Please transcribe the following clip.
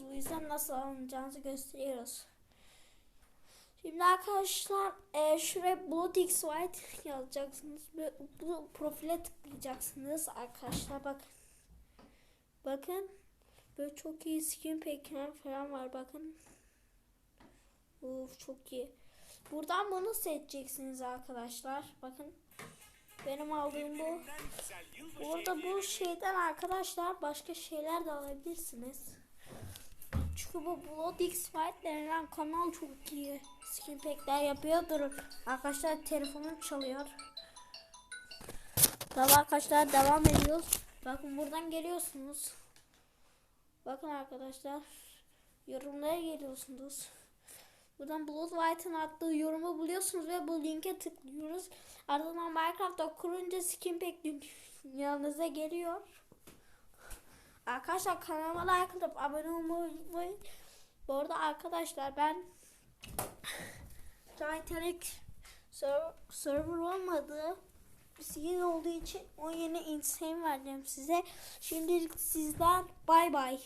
Bu yüzden nasıl alınacağınızı gösteriyoruz. Şimdi arkadaşlar e, şuraya Blood X White yazacaksınız. Ve bu profile tıklayacaksınız arkadaşlar bakın. Bakın. Böyle çok iyi skin pack'ler falan var bakın. Uf çok iyi. Buradan bunu seçeceksiniz arkadaşlar. Bakın. Benim aldığım bu. Burada bu şeyden arkadaşlar başka şeyler de alabilirsiniz. Çünkü bu Blood X White denilen kanal çok iyi. Skin pack'ler yapıyordur. Arkadaşlar telefonum çalıyor. Tamam arkadaşlar devam ediyoruz. Bakın buradan geliyorsunuz. Bakın arkadaşlar. Yorumlara geliyorsunuz. Buradan Blood White'ın attığı yorumu buluyorsunuz ve bu linke tıklıyoruz. Ardından Minecraft'ta kurunca skin pack dünyanıza geliyor. Arkadaşlar kanalıma like atıp abone olmayı unutmayın. Bu arada arkadaşlar ben Titanic server, olmadı. Skin olduğu için o yeni insane vereceğim size. Şimdilik sizden bay bay.